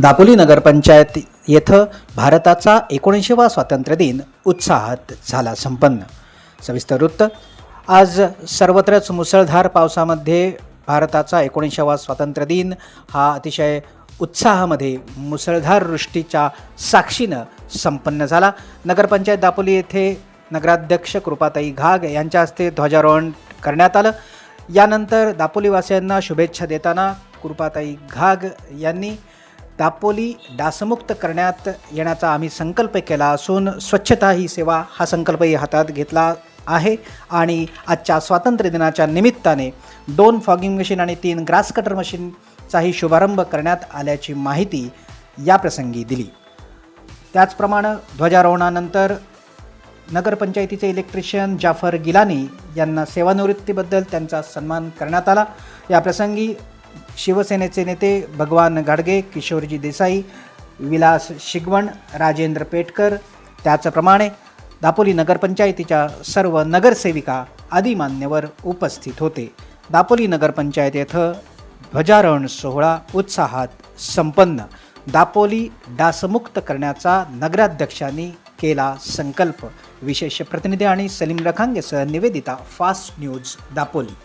दापोली नगरपंचायत येथं भारताचा एकोणऐंशीवा स्वातंत्र्य दिन उत्साहात झाला संपन्न. सविस्तर वृत्त आज सर्वत्रच मुसळधार पावसामध्ये भारताचा एकोणीसशेवा स्वातंत्र्य दिन हा अतिशय उत्साहामध्ये मुसळधार वृष्टीच्या साक्षीनं संपन्न झाला. नगरपंचायत दापोली येथे नगराध्यक्ष कृपाताई घाग यांच्या हस्ते ध्वजारोहण करण्यात आलं. यानंतर दापोलीवासियांना शुभेच्छा देताना कृपाताई घाग यांनी दापोली डासमुक्त करण्यात येण्याचा आम्ही संकल्प केला असून स्वच्छता ही सेवा हा संकल्पही हातात घेतला आहे. आणि आजच्या स्वातंत्र्य दिनाच्या निमित्ताने दोन फॉगिंग मशीन आणि तीन ग्रास कटर मशीनचाही शुभारंभ करण्यात आल्याची माहिती याप्रसंगी दिली. त्याचप्रमाणे ध्वजारोहणानंतर नगरपंचायतीचे इलेक्ट्रिशियन जाफर गिलानी यांना सेवानिवृत्तीबद्दल त्यांचा सन्मान करण्यात आला. याप्रसंगी शिवसेनेचे नेते भगवान गाडगे किशोरजी देसाई विलास शिगवण राजेंद्र पेटकर त्याचप्रमाणे दापोली नगरपंचायतीच्या सर्व नगरसेविका आदी मान्यवर उपस्थित होते. दापोली नगरपंचायत येथं ध्वजारोहण सोहळा उत्साहात संपन्न. दापोली डासमुक्त करण्याचा नगराध्यक्षांनी केला संकल्प. विशेष प्रतिनिधी आणि सलीम रखांगेसह निवेदिता फास्ट न्यूज दापोली.